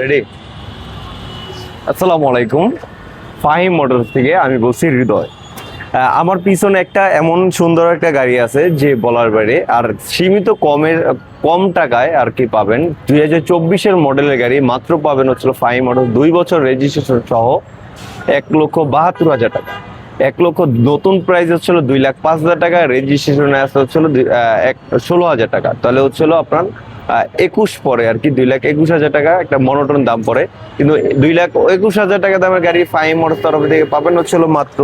Ready আসসালামু আলাইকুম। Fahim motors থেকে আমি বলছি হৃদয়। আমার পিছনে একটা এমন সুন্দর একটা গাড়ি আছে যে বলার বাইরে, আর সীমিত কমের, কম টাকায় আর কি পাবেন। দুই হাজার চব্বিশের মডেলের গাড়ি মাত্র পাবেন হচ্ছিল ফাইভ মডেল দুই বছর রেজিস্ট্রেশন সহ এক লক্ষ বাহাত্তর হাজার টাকা। এক লক্ষ নতুন প্রাইস হচ্ছিল দুই লাখ পাঁচ হাজার টাকা রেজিস্ট্রেশনে আসতে হচ্ছিল এক, ষোলো হাজার টাকা। তাহলে হচ্ছিল আপনার একুশ পরে আর কি, দুই লাখ একুশ হাজার টাকা একটা মনোটন দাম পরে কিন্তু দুই লাখ একুশ হাজার টাকা দামের গাড়ি ফাইভ মোটর তরফ থেকে পাবেন হচ্ছিল মাত্র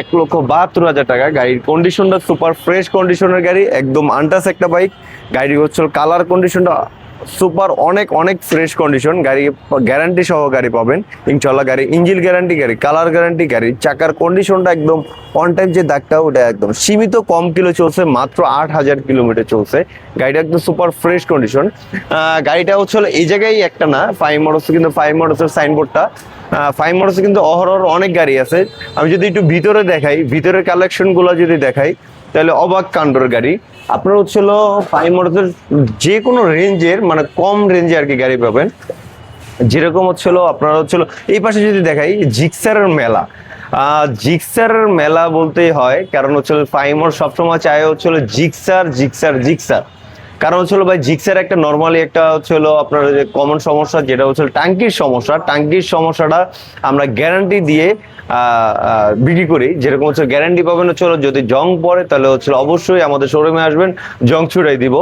এক লক্ষ বাহাত্তর হাজার টাকা। গাড়ির কন্ডিশনটা সুপার ফ্রেশ কন্ডিশনের গাড়ি, একদম আন্টাস একটা বাইক গাড়ি হচ্ছে কালার কন্ডিশনটা সুপার অনেক অনেক ফ্রেশ কন্ডিশন গাড়ি গ্যারান্টি সহ গাড়ি পাবেন। ইনশাল্লাহ গাড়ি ইঞ্জিন গ্যারান্টি গাড়ি কালার গ্যারান্টি গাড়ি, চাকার কন্ডিশনটা একদম অন টাইম যে দাগটা, ওটা একদম। সীমিত কম কিলো চলছে, মাত্র আট হাজার কিলোমিটার চলছে। গাড়িটা একদম সুপার ফ্রেশ কন্ডিশন গাড়িটা হচ্ছে এই জায়গায় একটা না ফাইভ মোটরস কিন্তু ফাইভ মোটরসের সাইনবোর্ডটা ফাইভ মোটরসে কিন্তু অহরহ অনেক গাড়ি আছে। আমি যদি একটু ভিতরে দেখাই, ভিতরের কালেকশনগুলো যদি দেখাই, তাহলে অবাক কাণ্ডর গাড়ি। আপনার হচ্ছে হলো ফাইভ মোটরসের যে কোনো রেঞ্জের মানে কম রেঞ্জে আর কি গাড়ি পাবেন। যেরকম হচ্ছিল আপনার হচ্ছিল এই পাশে যদি দেখাই জিক্সারের মেলা। জিক্সার জিক্সারের মেলা বলতেই হয়, কারণ হচ্ছিল ফাইমর সবসময় চায় হচ্ছিল জিক্সার জিক্সার জিক্সার কারণ হচ্ছিল ভাই জিক্সার একটা নর্মালি একটা হচ্ছিল আপনার যে কমন সমস্যা, যেটা হচ্ছিল ট্যাঙ্কির সমস্যা। ট্যাঙ্কির সমস্যাটা আমরা গ্যারান্টি দিয়ে বিক্রি করি। যেরকম হচ্ছে গ্যারান্টি পাবেন হচ্ছিল যদি জং পড়ে, তাহলে হচ্ছিল অবশ্যই আমাদের শোরুমে আসবেন জং ছুড়াই দিব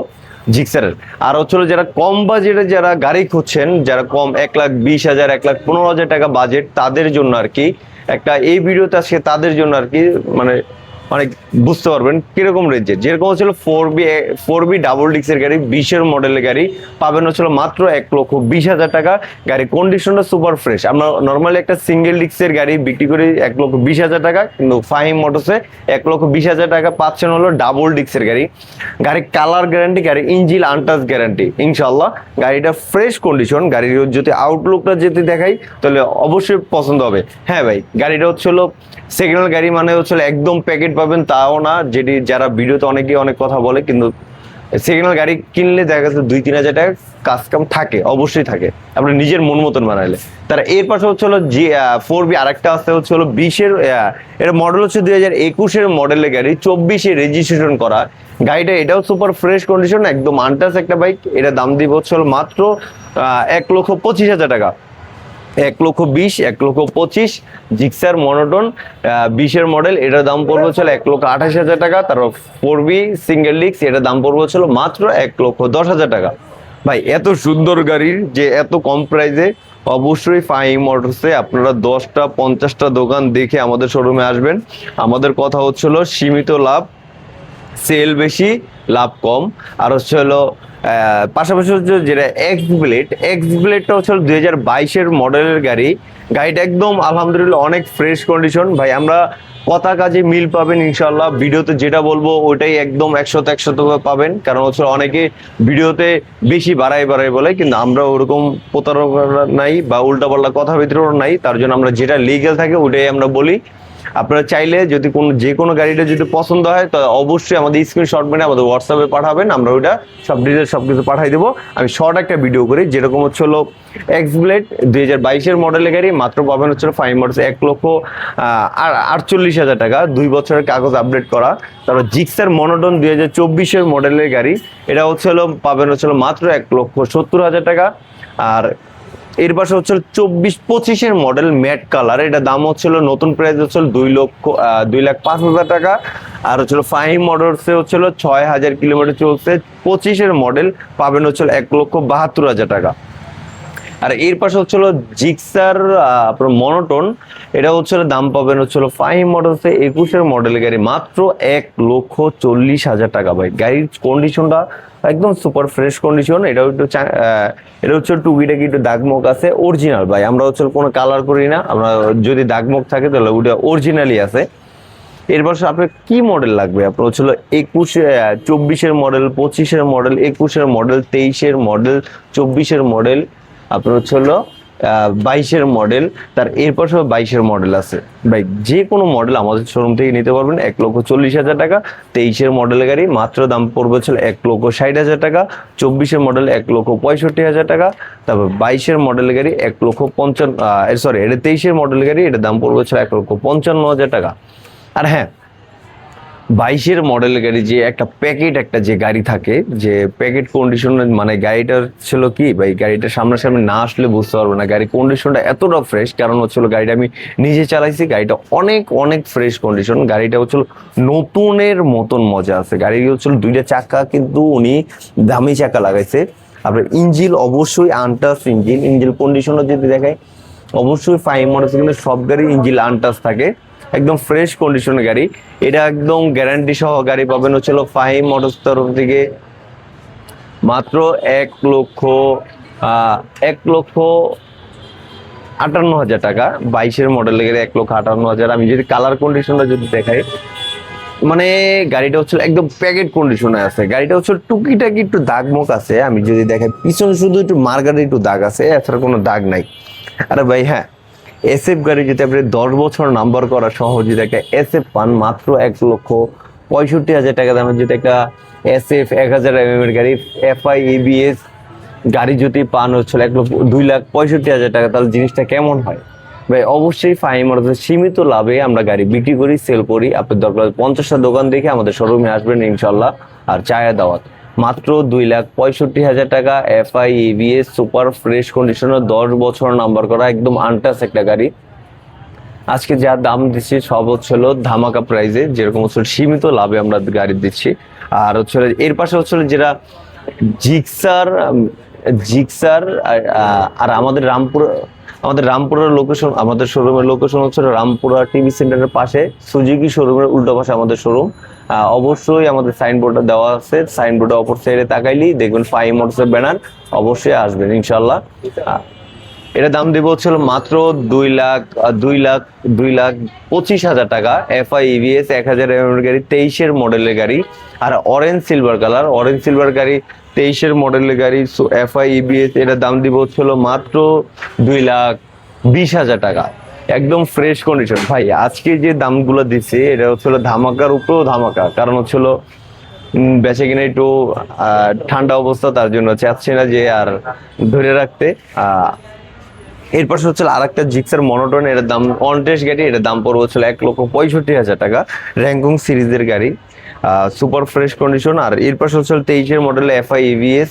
জিক্সারের আর হচ্ছিল যারা কম বাজেটে যারা গাড়ি খুঁজছেন, যারা কম এক লাখ বিশ হাজার, এক লাখ পনেরো হাজার টাকা বাজেট তাদের জন্য আর কি একটা এই ভিডিওতে আজকে তাদের জন্য আর কি মানে মানে বুঝতে পারবেন কীরকম রেঞ্জের যেরকম হচ্ছিল four B four B double ডিক্সের গাড়ি, বিশের মডেলের গাড়ি, পাবেন হচ্ছিল মাত্র এক লক্ষ বিশ হাজার টাকা। গাড়ি কন্ডিশনটা সুপার ফ্রেশ আমরা নর্মালি একটা সিঙ্গেল ডিক্সের গাড়ি বিক্রি করি এক লক্ষ বিশ হাজার টাকা, কিন্তু ফাহিম মোটরসে এক লক্ষ বিশ হাজার টাকা পাচ্ছেন হলো ডাবল ডিক্সের গাড়ি। গাড়ির কালার গ্যারান্টি গাড়ি ইঞ্জিল আনটাচ গ্যারান্টি ইনশাল্লাহ গাড়িটা ফ্রেশ কন্ডিশন গাড়ির যদি আউটলুকটা যদি দেখাই, তাহলে অবশ্যই পছন্দ হবে। হ্যাঁ ভাই, গাড়িটা হচ্ছে হলো সেকেন্ড গাড়ি মানে হচ্ছে একদম প্যাকেট পাবেন তাও না। যেটি যারা ভিডিওতে অনেকে অনেক কথা বলে, কিন্তু সেকেন্ড গাড়ি কিনলে দেখা যাচ্ছে দুই, তিন হাজার টাকা থাকে, অবশ্যই থাকে। আপনি নিজের মন মতন বানাইলে। তার এর পাশে হচ্ছে হলো জি ফোর বি আরেকটা আসতে হচ্ছে হলো বিশের এর মডেল হচ্ছে দুই হাজার একুশের মডেলের গাড়ি, চব্বিশে রেজিস্ট্রেশন করা। গাড়িটা এটাও সুপার ফ্রেশ কন্ডিশন একদম আনটাস একটা বাইক এটা দাম দিব হচ্ছে হলো মাত্র এক লক্ষ পঁচিশ হাজার টাকা। এক লক্ষ বিশ, এক লক্ষ পঁচিশ, জিক্সার মনোটন বিশের মডেল, এটার দাম পড়বে হচ্ছিল এক লক্ষ আঠাশ হাজার টাকা তারপর ফোর বি সিঙ্গেল ডিক্স এটার দাম পড়বে হচ্ছিল মাত্র এক লক্ষ দশ হাজার টাকা। ভাই, এত সুন্দর গাড়ির যে এত কম প্রাইসে অবশ্যই ফাইম মোটরসে আপনারা দশটা, পঞ্চাশটা দোকান দেখে আমাদের শোরুমে আসবেন। আমাদের কথা হচ্ছিল সীমিত লাভ সেল বেশি, লাভ কম। আর হচ্ছে হলো পাশাপাশি হচ্ছে যেটা এক্স ব্লেড এক্স ব্লেডটা হচ্ছে দুই হাজার বাইশের মডেলের গাড়ি। গাড়িটা একদম আলহামদুলিল্লাহ অনেক ফ্রেশ কন্ডিশন ভাই, আমরা কথা কাজে মিল পাবেন ইনশাল্লাহ ভিডিওতে যেটা বলব, ওইটাই একদম একশত একশত পাবেন। কারণ হচ্ছে অনেকে ভিডিওতে বেশি বাড়াই বাড়াই বলে, কিন্তু আমরা ওরকম প্রতারণা নাই বা উল্টাপাল্টা কথা ভিতরেও নাই। তার জন্য আমরা যেটা লিগেল থাকে ওটাই আমরা বলি। আপনারা চাইলে যদি কোনো যে কোনো গাড়িটা যদি পছন্দ হয়, তো অবশ্যই আমাদের স্ক্রিনশট মেরে আমাদের হোয়াটসঅ্যাপে পাঠাবেন, আমরা ওইটা সব ডিটেলস সব কিছু পাঠাই দেবো। আমি শর্ট একটা ভিডিও করি, যেরকম হচ্ছে হলো এক্স ব্লেড দুই হাজার বাইশের মডেলের গাড়ি, মাত্র পাবেন হচ্ছে ফাইভ মোটরস এক লক্ষ আর আটচল্লিশ হাজার টাকা, দুই বছরের কাগজ আপডেট করা। তারপর জিক্সার মনোটন দুই হাজার চব্বিশের মডেলের গাড়ি, এটা হচ্ছে হলো পাবেন হচ্ছে মাত্র এক লক্ষ সত্তর হাজার টাকা। আর এর পাশে হচ্ছে চব্বিশ পঁচিশের মডেল ম্যাট কালার এটা দাম হচ্ছিল, নতুন প্রাইস হচ্ছিল দুই লক্ষ দুই লাখ পাঁচ হাজার টাকা। আর হচ্ছিল ফাইভ মডেলসে হচ্ছিল ছয় হাজার কিলোমিটার চলছে। পঁচিশের মডেল পাবেন হচ্ছিল এক লক্ষ বাহাত্তর হাজার টাকা। আর এর পাশে হচ্ছিল জিক্সার আপনার মনোটন। এটা হচ্ছিল দাম পাবেন হচ্ছিল ফাইভ মডেলসে একুশের মডেল গাড়ি। মাত্র এক লক্ষ চল্লিশ হাজার টাকা ভাই। গাড়ির কন্ডিশনটা একদম সুপার ফ্রেশ কন্ডিশন এটা একটু এটা হচ্ছে টুকিটাকি একটু দাগমগ আছে অরিজিনাল ভাই। আমরা হচ্ছে কোনো কালার করি না। আমরা যদি দাগমগ থাকে তাহলে ওটা অরিজিনালি আছে। এরপর আপনার কি মডেল লাগবে? আপনার হচ্ছিল একুশে চব্বিশের মডেল পঁচিশের মডেল একুশের মডেল তেইশের মডেল চব্বিশের মডেল আপনার হচ্ছে হলো বাইশের মডেল তার এর পাশেও বাইশের মডেল আছে। ভাই, যে কোনো মডেল আমাদের শোরুম থেকে নিতে পারবেন এক লক্ষ চল্লিশ হাজার টাকা, তেইশের মডেল গাড়ি মাত্র দাম পড়বে ছিল এক লক্ষ ষাট হাজার টাকা, চব্বিশের মডেল এক লক্ষ পঁয়ষট্টি হাজার টাকা, তারপর বাইশের মডেল গাড়ি এক লক্ষ পঞ্চান্ন সরি এটা তেইশের মডেল গাড়ি এটা দাম পড়বে ছিল এক লক্ষ পঞ্চান্ন হাজার টাকা। আর হ্যাঁ বাইশের মডেল গাড়ি যে একটা প্যাকেট একটা যে গাড়ি থাকে, যে প্যাকেট কন্ডিশন মানে গাড়িটার ছিল কি, ভাই গাড়িটা সামনাসামনি না আসলে বুঝতে পারব না। গাড়ির কন্ডিশনটা এতটা ফ্রেশ কারণ হচ্ছিল গাড়িটা আমি নিজে চালাইছি, গাড়িটা অনেক অনেক ফ্রেশ কন্ডিশন গাড়িটা হচ্ছিল নতুনের মতন মজা আছে। গাড়ি হচ্ছিল দুইটা চাকা, কিন্তু উনি দামি চাকা লাগাইছে। আপনার ইঞ্জিল অবশ্যই আনটাস ইঞ্জিল ইঞ্জিল কন্ডিশনও যদি দেখায়, অবশ্যই ফাইভ মডেল সব গাড়ি ইঞ্জিল আনটাস থাকে। একদম ফ্রেশ কন্ডিশনের গাড়ি। এটা একদম গ্যারান্টি সহ গাড়ি পাবেন হচ্ছিল ফাইভ মোটরস তরফ থেকে। মাত্র এক লক্ষ এক লক্ষ আটান্ন হাজার টাকা। বাইশের মডেল গাড়ি এক লক্ষ আটান্ন হাজার। আমি যদি কালার কন্ডিশনটা যদি দেখাই মানে গাড়িটা হচ্ছে একদম প্যাকেট কন্ডিশনে আছে। গাড়িটা হচ্ছে টুকিটাকি একটু দাগ মুখ আছে। আমি যদি দেখাই, পিছনে শুধু একটু মার্গারে একটু দাগ আছে, এছাড়া কোনো দাগ নাই। আরে ভাই হ্যাঁ এসএফ গাড়ি যদি আপনি দশ বছর নাম্বার করা সহ যদি একটা এসএফ পান মাত্র এক লক্ষ পঁয়ষট্টি হাজার টাকা দামের যদি একটা এসএফ এক হাজার এম এর গাড়ি এফআই এবিএস গাড়ি যদি পান হচ্ছিল এক লক্ষ দুই লাখ পঁয়ষট্টি হাজার টাকা, তাহলে জিনিসটা কেমন হয়? ভাই, অবশ্যই ফাইম অর্থাৎ সীমিত লাভে আমরা গাড়ি বিক্রি করি সেল করি। আপনার দরকার পঞ্চাশটা দোকান দেখে আমাদের শোরুমে আসবেন ইনশাল্লাহ আর চায়া দাওয়াত। মাত্র দুই লাখ পঁয়ষট্টি হাজার টাকা এফআই এবিএস সুপার ফ্রেশ কন্ডিশনের, দশ বছর নাম্বার করা একদম আনটাস একটা গাড়ি। আজকে যা দাম দিচ্ছি সব হচ্ছিল ধামাকা প্রাইজে যেরকম হচ্ছিল সীমিত লাভে আমরা গাড়ি দিচ্ছি। আর হচ্ছিল এর পাশে হচ্ছিল যেটা জিক্সার জিক্সার আর আমাদের রামপুর আমাদের রামপুরার লোকেশন আমাদের শোরুমের লোকেশন হচ্ছে রামপুরা টিভি সেন্টারের পাশে সুজুকি শোরুমের উল্টো পাশে আমাদের শোরুম অবশ্যই আমাদের সাইনবোর্ডটা দেওয়া আছে সাইনবোর্ডে অপর সাইডে তাকাইলেই দেখবেন ফাইভ মোটরসের ব্যানার অবশ্যই আসবেন ইনশাল্লাহ এটা দাম দিব হচ্ছিল মাত্র দুই লাখ দুই লাখ দুই লাখ পঁচিশ হাজার টাকা। এফআই ইভিএস এক হাজার গাড়ি, তেইশের মডেলের গাড়ি। আর orange silver colour orange silver গাড়ি তেইশের মডেলের গাড়ি সো এফআই ইভিএস এটা দাম দিব হচ্ছিল মাত্র দুই লাখ বিশ হাজার টাকা। একদম ফ্রেশ কন্ডিশন ভাই আজকে যে দামগুলো দিচ্ছে এটা হচ্ছিল ধামাকার উপরেও ধামাকা। কারণ হচ্ছিল বেচে কিনে একটু ঠান্ডা অবস্থা তার জন্য চাচ্ছে না যে আর ধরে রাখতে। আহ, এর পাশে হচ্ছে আর একটা জিক্সার মনোটন এর দাম অনটেস গাড়ি এর দাম পড়বে হচ্ছে এক লক্ষ পঁয়ষট্টি হাজার টাকা। র্যাঙ্কুং সিরিজের গাড়ি। সুপার ফ্রেশ কন্ডিশন আর এর পাশে হচ্ছে তেইশের model FI EVS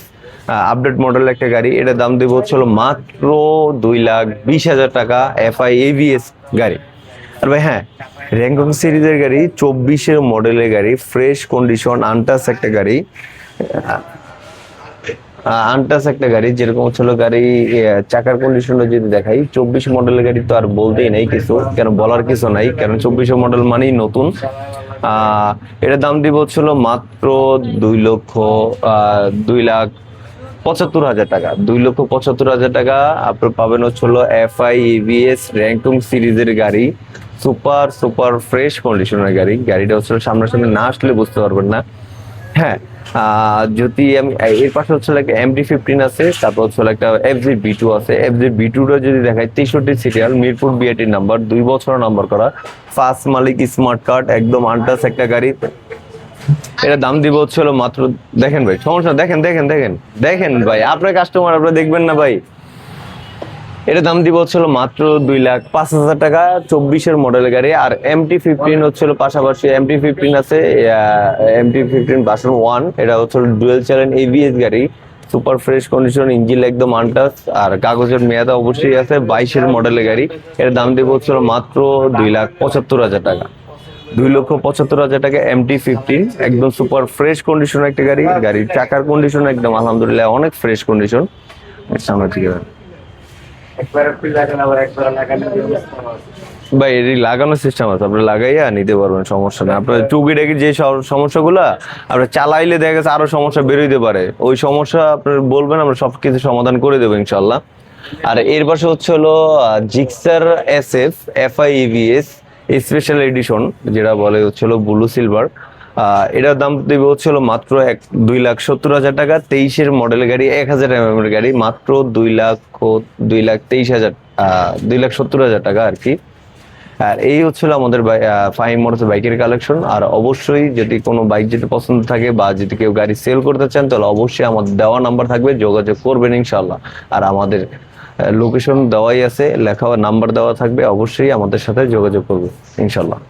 update model একটা গাড়ি। এটার দাম দেবো হচ্ছিল মাত্র দুই লাখ বিশ হাজার টাকা এফআই এভিএস গাড়ি। আর ভাই হ্যাঁ র্যাঙ্কুং সিরিজের গাড়ি, চব্বিশের মডেলের গাড়ি ফ্রেশ কন্ডিশন আনটাস একটা গাড়ি। আনটাস একটা গাড়ি, যেরকম হচ্ছিল গাড়ি চাকার কন্ডিশনটা যদি দেখাই, চব্বিশ মডেলের গাড়ি তো আর বলতেই নেই কিছু, কেন বলার কিছু নাই কারণ চব্বিশ মডেল মানেই নতুন। এটার দাম দিব হচ্ছিল মাত্র দুই লক্ষ দুই লাখ পঁচাত্তর হাজার টাকা। দুই লক্ষ পঁচাত্তর হাজার টাকা আপনার পাবেন হচ্ছিল এফ আই ইভিএস র্যাঙ্কুম সিরিজের গাড়ি। সুপার সুপার ফ্রেশ কন্ডিশনের গাড়ি। গাড়িটা হচ্ছিল সামনাসামনি না আসলে বুঝতে পারবেন না। হ্যাঁ যদি আমি এর পাশে হচ্ছে একটা এমডি ফিফটিন আছে, তারপর হচ্ছে একটা এফ জি বি টু আছে। এফ জি বি টুটা যদি দেখায় তেষট্টি সিরিয়াল মিরপুর বিআইটির নাম্বার দুই বছর নাম্বার করা। ফার্স্ট মালিক স্মার্ট কার্ড একদম আনটাস একটা গাড়ি। এটা দাম দিব হচ্ছিল মাত্র, দেখেন ভাই, সমস্যা, দেখেন দেখেন দেখেন। দেখেন ভাই, আপনার কাস্টমার আপনার দেখবেন না ভাই। এটা দাম দিব হচ্ছিল মাত্র দুই লাখ পাঁচ হাজার টাকা, চব্বিশের মডেল গাড়ি। আর এমটি ফিফটিন হচ্ছিল পাশাপাশি এমটি ফিফটিন আছে এমটি ফিফটিন বাসন ওয়ান এটা হচ্ছিল ডুয়েল চ্যানেল এভিএস গাড়ি। সুপার ফ্রেশ কন্ডিশন ইঞ্জিন একদম আনটাস আর কাগজের মেয়াদ অবশ্যই আছে, বাইশের মডেলের গাড়ি। এর দাম দিব হচ্ছিল মাত্র দুই লাখ পঁচাত্তর হাজার টাকা। দুই লক্ষ পঁচাত্তর হাজার টাকা এমটি ফিফটিন একদম সুপার ফ্রেশ কন্ডিশন একটা গাড়ি। গাড়ির চাকার কন্ডিশন একদম, আলহামদুলিল্লাহ, অনেক ফ্রেশ কন্ডিশন সামনে থেকে ভাই এটি লাগানোর সিস্টেম আছে। আপনি লাগাইয়া নিতে পারবেন সমস্যা নেই। আপনার টুকিটাকি যে সমস্যাগুলো আপনার চালাইলে দেখা গেছে আরও সমস্যা বেরোইতে পারে। ওই সমস্যা আপনার বলবেন আমরা সবকিছু সমাধান করে দেবো ইনশাল্লাহ আর এর পাশে হচ্ছে হলো Gixxer S F F I EVS special edition যেটা বলে হচ্ছে হলো ব্লু সিলভার এটার দাম দেবে হচ্ছিল মাত্র এক দুই লাখ সত্তর হাজার টাকা। তেইশের মডেল গাড়ি এক হাজার এম এর গাড়ি, মাত্র দুই লাখ দুই লাখ তেইশ হাজার দুই লাখ সত্তর হাজার টাকা আর কি। আর এই হচ্ছিল আমাদের ফাইভ মোটরস বাইকের কালেকশন আর অবশ্যই যদি কোনো বাইক যদি পছন্দ থাকে বা যদি কেউ গাড়ি সেল করতে চান, তাহলে অবশ্যই আমাদের দেওয়া নাম্বার থাকবে, যোগাযোগ করবেন ইনশাল্লাহ আর আমাদের লোকেশন দেওয়াই আছে, লেখা নাম্বার দেওয়া থাকবে, অবশ্যই আমাদের সাথে যোগাযোগ করবে ইনশাল্লাহ